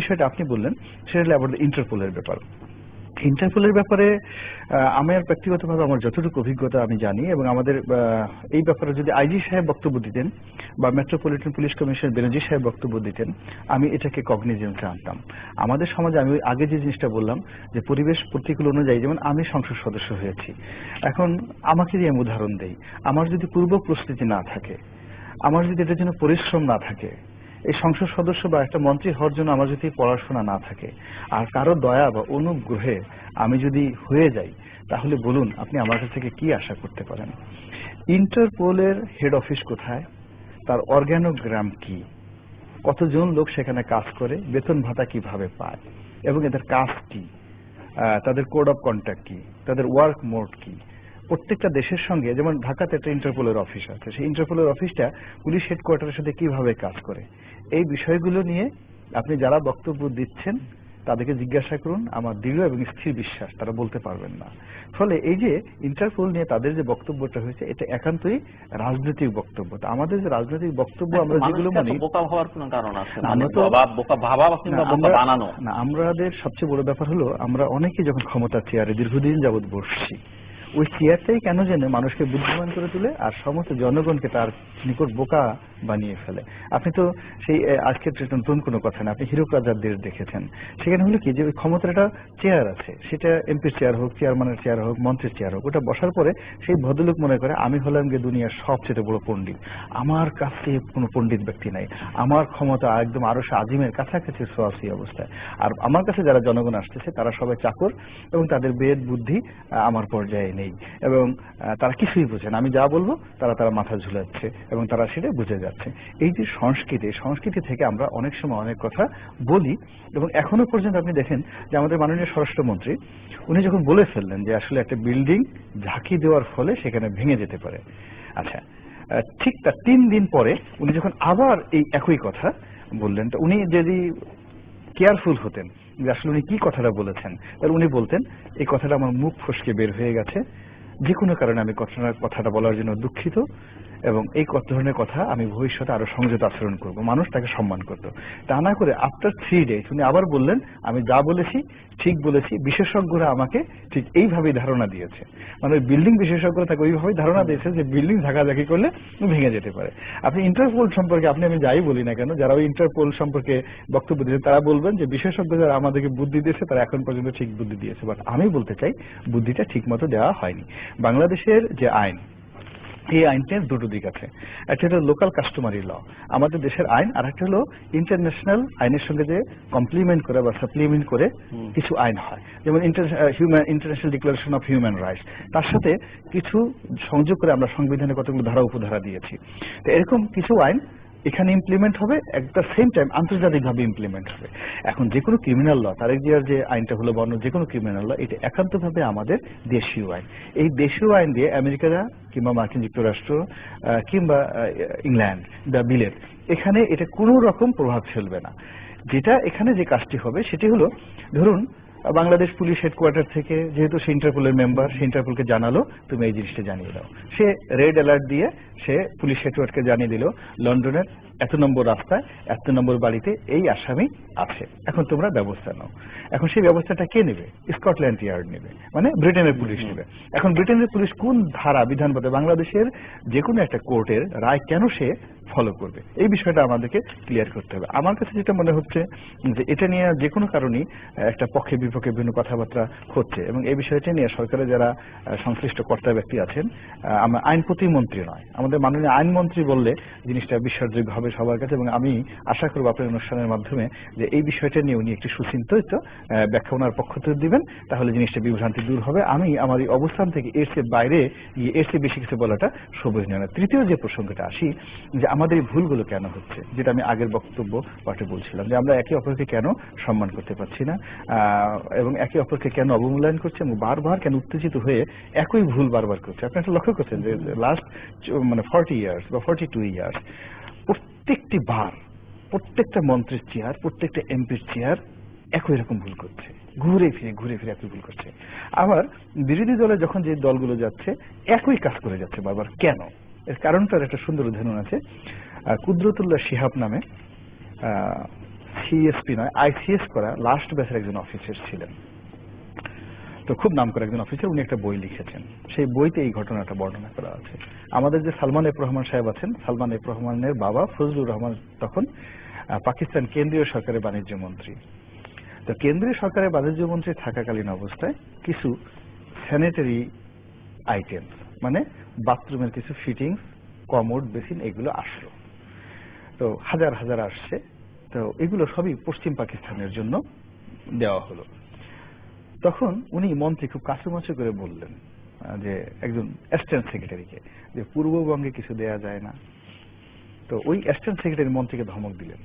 বিষয়টা আপনি বললেন, সেটা হলো আবার ইন্টারপোলের ব্যাপার। ইন্টারপোলের ব্যাপারে আমার ব্যক্তিগতভাবে আমার যতটুকু অভিজ্ঞতা আমি জানি এবং আমাদের এই ব্যাপারে যদি আইজি সাহেব বক্তব্য দিতেন বা মেট্রোপলিটন পুলিশ কমিশনার বেনজি সাহেব বক্তব্য দিতেন, আমি এটাকে কগনিজেন্সে আনতাম। আমাদের সমাজে আমি আগে যে জিনিসটা বললাম যে পরিবেশ প্রতিকূল অনুযায়ী, যেমন আমি সংসদ সদস্য হয়েছি, এখন আমাকে দিয়ে আমি উদাহরণ দেই, আমার যদি পূর্ব প্রস্তুতি না থাকে, আমার যদি এটার জন্য পরিশ্রম না থাকে এই সংসদ সদস্য বা একটা মন্ত্রী হওয়ার জন্য আমার যদি পড়াশোনা না থাকে, আর কারও দয়া বা অনুগ্রহে আমি যদি হয়ে যাই, তাহলে বলুন আপনি আমার কাছ থেকে কি আশা করতে পারেন? ইন্টারপোলের হেড অফিস কোথায়? তার অর্গানোগ্রাম কি? কতজন লোক সেখানে কাজ করে? বেতন ভাতা কীভাবে পায়? এবং এদের কাজ কি? তাদের কোড অফ কন্ট্যাক্ট কি? তাদের ওয়ার্ক মোড কি? প্রত্যেকটা দেশের সঙ্গে যেমন ঢাকাতে একটা ইন্টারপোলের অফিস আছে সেই ইন্টারপোলের অফিসটা পুলিশ হেডকোয়ার্টারের সাথে কীভাবে কাজ করে? এই বিষয়গুলো নিয়ে আপনি যারা বক্তব্য দিচ্ছেন তাদেরকে জিজ্ঞাসা করুন আমার দৃঢ় এবং স্থির বিশ্বাস তারা বলতে পারবেন না। ফলে এই যে ইন্টারপোল নিয়ে তাদের যে বক্তব্যটা হয়েছে এটা একান্তই রাজনৈতিক বক্তব্য। আমাদের যে রাজনৈতিক বক্তব্য আমরা যেগুলো মানি বোকা হওয়ার কোনো কারণ আছে। মানে আমরা তো- বাবা বোকা ভাবা বোকা বানানো। না আমাদের সবচেয়ে বড় ব্যাপার হলো আমরা অনেকে যখন ক্ষমতার চেয়ারে দীর্ঘদিন যাবৎ বসছি ওই চেয়ারটাই কেন জেনে মানুষকে বুদ্ধিমান করে তুলে আর সমস্ত জনগণকে তার নিকট বোকা বানিয়ে ফেলে। আপনি তো সেই আজকের নতুন কোনো কথা না, আপনি হিরক রাজার দেশ দেখেছেন। সেখানে হলো কি যে ওই ক্ষমতার একটা চেয়ার আছে, সেটা এমপির চেয়ার হোক, চেয়ারম্যানের চেয়ার হোক, মন্ত্রীর চেয়ার হোক, ওটা বসার পরে সেই ভদ্রলোক মনে করে, আমি হলাম গিয়ে দুনিয়ার সবচেয়ে বড় পণ্ডিত। আমার কাছে কোনো পণ্ডিত ব্যক্তি নাই। আমার ক্ষমতা একদম আরও আজিমের কাছাকাছি সোয়াসি অবস্থায়। আর আমার কাছে যারা জনগণ আসতেছে, তারা সবাই চাকর এবং তাদের বেদ, বুদ্ধি আমার পর্যায়ে নেই। এবং তারা কিছুই বোঝে না। আমি যা বলব, তারা তারা মাথা ঝুলাচ্ছে এবং তারা সেটা বুঝে যাচ্ছে। এই যে সংস্কৃতি সংস্কৃতি থেকে আমরা অনেক সময় অনেক কথা বলি এবং এখনও পর্যন্ত আপনি দেখেন যে আমাদের মাননীয় স্বরাষ্ট্রমন্ত্রী, উনি যখন বলে ফেললেন যে আসলে একটা বিল্ডিং ঝাঁকি দেওয়ার ফলে সেখানে ভেঙে যেতে পারে। আচ্ছা ঠিক তার তিন দিন পরে উনি যখন আবার এই একই কথা বললেন, তো উনি যদি কেয়ারফুল হতেন। যে আসলে উনি কি কথাটা বলেছেন। তাহলে উনি বলতেন, এই কথাটা আমার মুখ ফসকে বের হয়ে গেছে। যে কোনো কারণে আমি কথাটা বলার জন্য দুঃখিত। এবং এই কত ধরনের কথা আমি ভবিষ্যতে আরও সংযত আচরণ করব, মানুষ তাকে সম্মান করত। তা না করে আফটার থ্রি ডেজ উনি আবার বললেন, আমি যা বলেছি, ঠিক বলেছি, বিশেষজ্ঞরা আমাকে ঠিক এইভাবেই ধারণা দিয়েছে। মানে ওই বিল্ডিং বিশেষজ্ঞরা তাকে ওইভাবেই ধারণা দিয়েছে যে বিল্ডিং ঝাঁকাঝাঁকি করলে ভেঙে যেতে পারে। আপনি ইন্টারপোল সম্পর্কে আপনি আমি যাই বলি না কেন, যারা ওই ইন্টারপোল সম্পর্কে বক্তব্য দিয়েছেন তারা বলবেন যে বিশেষজ্ঞ যারা আমাদেরকে বুদ্ধি দিয়েছে, তারা এখন পর্যন্ত ঠিক বুদ্ধি দিয়েছে। বাট আমি বলতে চাই, বুদ্ধিটা ঠিক মতো দেওয়া হয়নি। বাংলাদেশের যে আইন এই আইনটার দুটো দিক আছে। একটা হলো লোকাল কাস্টমারি ল আমাদের দেশের আইন আর একটা হলো ইন্টারন্যাশনাল আইনের সঙ্গে যে কমপ্লিমেন্ট করে বা সাপ্লিমেন্ট করে কিছু আইন হয়। যেমন human international declaration of human rights তার সাথে কিছু সংযোগ করে আমরা সংবিধানে কতগুলো ধারা উপধারা দিয়েছি। তো এরকম কিছু আইন এখানে ইমপ্লিমেন্ট হবে এট দ্য সেম টাইম আন্তর্জাতিকভাবে ইমপ্লিমেন্ট হবে। এখন যে কোনো ক্রিমিনাল ল তারেক জিয়ার যে আইনটা হলো বর্ণ যে কোনো ক্রিমিনাল ল এটা একান্তভাবে আমাদের দেশীয় আইন। এই দেশীয় আইন দিয়ে আমেরিকারা কিংবা মার্কিন যুক্তরাষ্ট্র কিংবা ইংল্যান্ড বা বিলেত, এখানে এটা কোনো রকম প্রভাব ফেলবে না। যেটা এখানে যে কাজটি হবে সেটি হলো, ধরুন, বাংলাদেশ পুলিশ হেডকোয়ার্টার থেকে যেহেতু সে ইন্টারপোলের মেম্বার, সে ইন্টারপোলকে জানালো, তুমি এই জিনিসটা জানিয়ে দাও। সে রেড অ্যালার্ট দিয়ে সে পুলিশ হেডকোয়ার্টারকে জানিয়ে দিল, লন্ডনের এত নম্বর রাস্তায়, এত নম্বর বাড়িতে এই আসামি আছে। এখন তোমরা ব্যবস্থা নাও। এখন সেই ব্যবস্থাটা কে নেবে? স্কটল্যান্ড ইয়ার্ড নেবে মানে ব্রিটেনের পুলিশ নেবে। এখন ব্রিটেনের পুলিশ কোন ধারা বিধান পথে বাংলাদেশের যে কোনো একটা কোর্টের রায় কেন সে ফলো করবে? এই বিষয়টা আমাদেরকে ক্লিয়ার করতে হবে। আমার কাছে যেটা মনে হচ্ছে যে এটা নিয়ে যে কোনো কারণেই একটা পক্ষে বিপক্ষে বিভিন্ন কথাবার্তা হচ্ছে এবং এই বিষয়টা নিয়ে সরকারের যারা সংশ্লিষ্ট কর্তা ব্যক্তি আছেন আমরা আইন প্রতিমন্ত্রী নয়। আমাদের মাননীয় আইনমন্ত্রী বললে জিনিসটা বিশ্বাসযোগ্য হবে সবার কাছে এবং আমি আশা করব আপনার অনুষ্ঠানের মাধ্যমে যে এই বিষয়টা নিয়ে উনি একটি সুচিন্তিত ব্যাখ্যা ওনার পক্ষ থেকে দিবেন, তাহলে জিনিসটা বিভ্রান্তি দূর হবে। আমি আমার এই অবস্থান থেকে এর চেয়ে বাইরে গিয়ে এর চেয়ে বেশি কিছু বলাটা শোভনীয় না তৃতীয় যে প্রসঙ্গটা আসি, যে আমাদের এই ভুলগুলো কেন হচ্ছে, যেটা আমি আগের বক্তব্য পাঠে বলছিলাম, যে আমরা একে অপরকে কেন সম্মান করতে পারছি না এবং একে অপরকে কেন অবমূল্যায়ন করছে, এবং বারবার কেন উত্তেজিত হয়ে একই ভুল বারবার করছে। আপনি একটা লক্ষ্য করছেন যে লাস্ট মানে ফর্টি ইয়ার্স বা ফর্টি টু ইয়ার্স প্রত্যেকটি বার, প্রত্যেকটা মন্ত্রীর চেয়ার, প্রত্যেকটা এমপির চেয়ার একই রকম ভুল করছে। ঘুরে ফিরে ঘুরে ফিরে একই ভুল করছে। আবার বিরোধী দলে যখন যে দলগুলো যাচ্ছে, একই কাজ করে যাচ্ছে বারবার। কেন? এর কারণটার একটা সুন্দর উদাহরণ আছে। কুদরতুল্লাহ শিহাব নামে সিএসপি নয় আইসিএস করা লাস্ট ব্যাচের একজন অফিসার ছিলেন। তো খুব নাম করে একজন অফিসার উনি একটা বই লিখেছেন। সেই বইতে এই ঘটনাটা বর্ণনা করা আছে। আমাদের যে সালমান এফ রহমান সাহেব আছেন, সালমান এফ রহমানের বাবা ফজলুর রহমান তখন পাকিস্তান কেন্দ্রীয় সরকারের বাণিজ্য মন্ত্রী। তো কেন্দ্রীয় সরকারের বাণিজ্য মন্ত্রী থাকাকালীন অবস্থায় কিছু স্যানিটারি আইটেম মানে বাথরুমের কিছু ফিটিংস কমোড বেসিন এগুলো আসলো। তো হাজার হাজার আসছে। তো এগুলো সবই পশ্চিম পাকিস্তানের জন্য দেওয়া হলো। তখন উনি মন্ত্রী খুব কাছুমাছু করে বললেন যে একজন অ্যাসিস্ট্যান্ট সেক্রেটারিকে যে পূর্ববঙ্গে কিছু দেয়া যায় না। তো ওই অ্যাসিস্ট্যান্ট সেক্রেটারি মন্ত্রীকে ধমক দিলেন,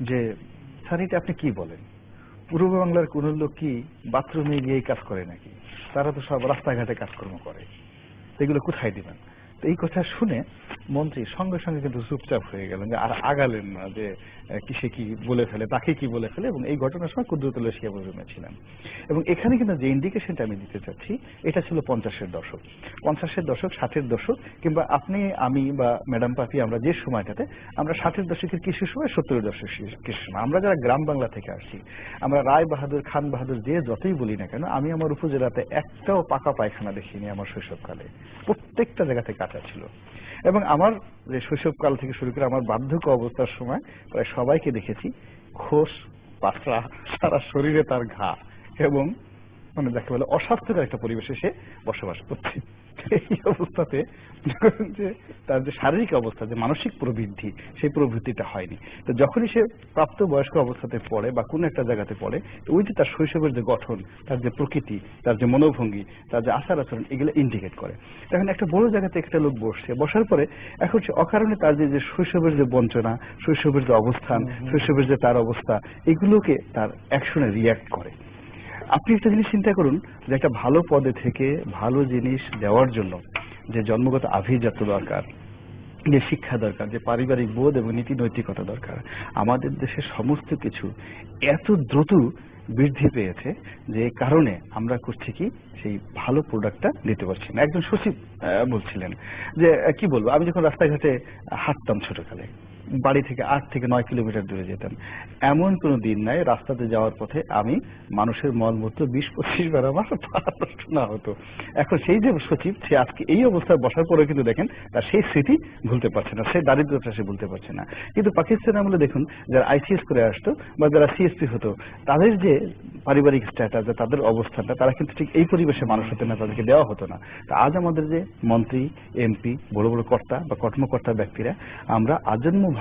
যে, স্যার, এটা আপনি কি বলেন? পূর্ব বাংলার কোন লোক কি বাথরুমে গিয়ে এই কাজ করে নাকি? তারা তো সব রাস্তাঘাটে কাজকর্ম করে। এগুলো কোথায় দিবেন? এই কথা শুনে মন্ত্রী সঙ্গে সঙ্গে কিন্তু চুপচাপ হয়ে গেলেন যে, আর আগালেন না যে কিসে কি বলে ফেলে, তাকে কি বলে ফেলে? এবং এই ঘটনার সময় কুদ্রতুল শিয়া বুজুমে ছিলেন এবং এখানে কিন্তু যে ইন্ডিকেশনটা আমি দিতে চাচ্ছি, এটা ছিল পঞ্চাশের দশক। পঞ্চাশের দশক, ষাটের দশক, কিংবা আপনি, আমি বা ম্যাডাম পাপি আমরা যে সময়টাতে, আমরা ষাটের দশকের কিছু সময় সত্তরের দশকের কিছু সময়। আমরা যারা গ্রাম বাংলা থেকে আসছি আমরা রায় বাহাদুর, খান বাহাদুর, যে যতই বলি না কেন, আমি আমার উপজেলাতে একটাও পাকা পায়খানা দেখিনি আমার শৈশবকালে। প্রত্যেকটা জায়গাতে কাঁচা ছিল। এবং আমার যে শৈশবকাল থেকে শুরু করে আমার বার্ধক্য অবস্থার সময় প্রায় সবাইকে দেখেছি, খোস পাতলা সারা শরীরে তার ঘা এবং মানে যাকে বলে অস্বাস্থ্যকর একটা পরিবেশে সে বসবাস করছে। এই অবস্থাতে যে তার যে শারীরিক অবস্থা যে মানসিক প্রবৃদ্ধি সেই প্রবৃত্তিটা হয়নি। তো যখনই সে প্রাপ্ত বয়স্ক অবস্থাতে পড়ে বা কোনো একটা জায়গাতে পড়ে ওই যে তার শৈশবের যে গঠন তার যে প্রকৃতি তার যে মনোভঙ্গি তার যে আচার আচরণ এগুলো ইন্ডিকেট করে। এখন একটা বড় জায়গাতে একটা লোক বসছে বসার পরে এখন সে অকারণে তার যে যে শৈশবের যে বঞ্চনা শৈশবের যে অবস্থান শৈশবের যে তার অবস্থা এগুলোকে তার অ্যাকশনে রিয়াক্ট করে। আপনি একটা জিনিস চিন্তা করুন যে একটা ভালো পদে থেকে ভালো জিনিস দেওয়ার জন্য যে জন্মগত আভিজাত্য দরকার, যে শিক্ষা দরকার, যে পারিবারিক বোধ এবং নীতি নৈতিকতা দরকার, আমাদের দেশের সমস্ত কিছু এত দ্রুত বৃদ্ধি পেয়েছে যে কারণে আমরা করছি কি? সেই ভালো প্রোডাক্টটা দিতে পারছি না। একজন সচিব বলছিলেন যে, কি বলব? আমি যখন রাস্তাঘাটে হাঁটতাম ছোটকালে বাড়ি থেকে আট থেকে নয় কিলোমিটার দূরে যেতাম এমন কোনো দিন নাই, রাস্তাতে যাওয়ার পথে আমি মানুষের মলমূত্র বিশ পঁচিশ বার আমার পা না হতো। এখন সেই যে সচিব, সে আজকে এই অবস্থায় বসার পরে কিন্তু দেখেন, তার সেই স্মৃতি ভুলতে পারছে না, সেই দারিদ্রতা সে ভুলতে পারছে না। কিন্তু পাকিস্তান আমলে দেখুন, যারা আইসিএস করে আসতো বা যারা সিএসপি হতো, তাদের যে পারিবারিক স্ট্যাটাস বা তাদের অবস্থানটা, তারা কিন্তু ঠিক এই পরিবেশে মানুষ হতে না, তাদেরকে দেওয়া হতো না। তা আজ আমাদের যে মন্ত্রী, এমপি, বড় বড় কর্তা বা কর্মকর্তা ব্যক্তিরা, আমরা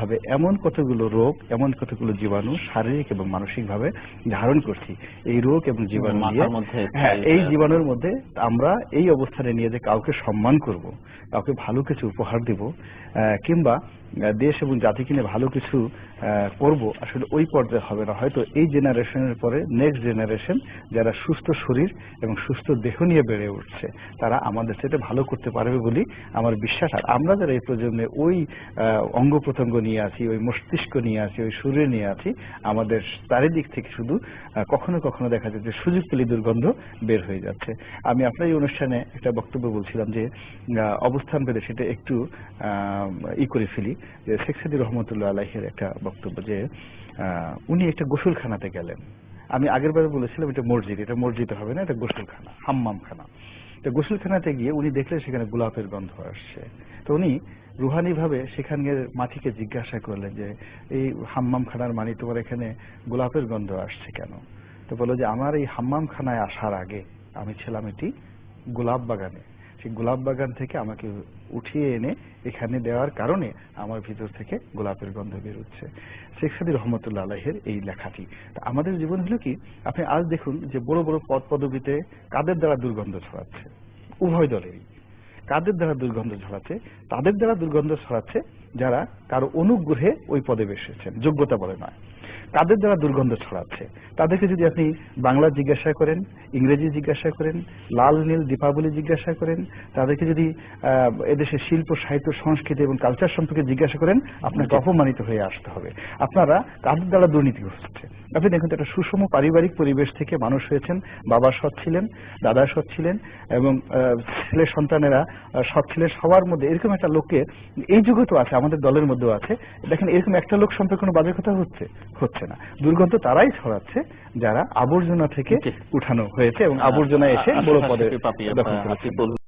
আজন্মভাবে এমন কতগুলো রোগ এমন কতগুলো জীবাণু শারীরিক এবং মানসিক ভাবে ধারণ করছি এই রোগ এবং জীবাণু হ্যাঁ এই- জীবাণুর মধ্যে আমরা এই অবস্থানে নিয়ে যে কাউকে সম্মান করব কাউকে ভালো কিছু উপহার দিব কিংবা দেশ এবং জাতিকে নিয়ে ভালো কিছু করব, আসলে ওই পর্যায়ে হবে না। হয়তো এই জেনারেশনের পরে নেক্সট জেনারেশন যারা সুস্থ শরীর এবং সুস্থ দেহ নিয়ে বেড়ে উঠছে, তারা আমাদের সাথে ভালো করতে পারবে বলি আমার বিশ্বাস। আর আমরা যারা এই প্রজন্মে ওই অঙ্গ প্রত্যঙ্গ নিয়ে আছি, ওই মস্তিষ্ক নিয়ে আছি, ওই শরীর নিয়ে আছি, আমাদের চারিদিক থেকে শুধু কখনো কখনো দেখা যায় যে সুযোগ পেলে দুর্গন্ধ বের হয়ে যাচ্ছে। আমি আপনার এই অনুষ্ঠানে একটা বক্তব্য বলছিলাম যে অবস্থান পেলে সেটা একটু ই করে ফেলি। যে শেখ সাদি রহমতুল্লাহ আলাহের একটা বক্তব্য যে উনি একটা গোসলখানাতে গেলেন। আমি আগের বারে বলেছিলাম এটা মসজিদ, এটা মসজিদে হবে না, এটা গোসলখানা, হাম্মামখানা। তো গোসলখানাতে গিয়ে উনি দেখলেন সেখানে গোলাপের গন্ধ আসছে। তো উনি রুহানি ভাবে সেখানকার মাটিকে জিজ্ঞাসা করলেন যে, এই হাম্মাম খানার মানি তোমার এখানে গোলাপের গন্ধ আসছে কেন? তো বলল যে, আমার এই হাম্মাম খানায় আসার আগে আমি ছিলাম এটি গোলাপ বাগানে। সেই গোলাপ বাগান থেকে আমাকে উঠিয়ে এনে এখানে দেওয়ার কারণে আমার ভিতর থেকে গোলাপের গন্ধ বেরোচ্ছে। শেখ সাদি রহমতুল্লাহ আলাহের এই লেখাটি। তা আমাদের জীবন হলো কি? আপনি আজ দেখুন যে বড় বড় পদ পদবিতে কাদের দ্বারা দুর্গন্ধ ছড়াচ্ছে? উভয় দলেরই। কাদের দ্বারা দুর্গন্ধ ছড়াচ্ছে? তাদের দ্বারা দুর্গন্ধ ছড়াচ্ছে যারা কারও অনুগ্রহে ওই পদে বসেছেন। যোগ্যতা বলে নয়। কাদের দ্বারা দুর্গন্ধ ছড়াচ্ছে। তাদেরকে যদি আপনি বাংলা জিজ্ঞাসা করেন ইংরেজি জিজ্ঞাসা করেন লাল নীল দীপাবলি জিজ্ঞাসা করেন তাদেরকে যদি এদেশের শিল্প সাহিত্য সংস্কৃতি এবং কালচার সম্পর্কে জিজ্ঞাসা করেন আপনাকে অপমানিত হয়ে আসতে হবে। আপনারা কাদের দ্বারা দুর্নীতি হচ্ছে। আপনি দেখুন একটা সুষম পারিবারিক পরিবেশ থেকে মানুষ হয়েছেন বাবা সৎ ছিলেন দাদা সৎ ছিলেন এবং ছেলে সন্তানেরা সৎ ছিলেন সবার মধ্যে এরকম একটা লোককে এই যুগে তো আছে আমাদের দলের মধ্যেও আছে। দেখেন এরকম একটা লোক সম্পর্কে কোনো বাজে কথা হচ্ছে? হচ্ছে ছড়াচ্ছে না। দুর্গন্ধ তারাই ছড়াচ্ছে যারা আবর্জনা থেকে উঠানো হয়েছে এবং আবর্জনা এসে বড় পদে দখল করেছে।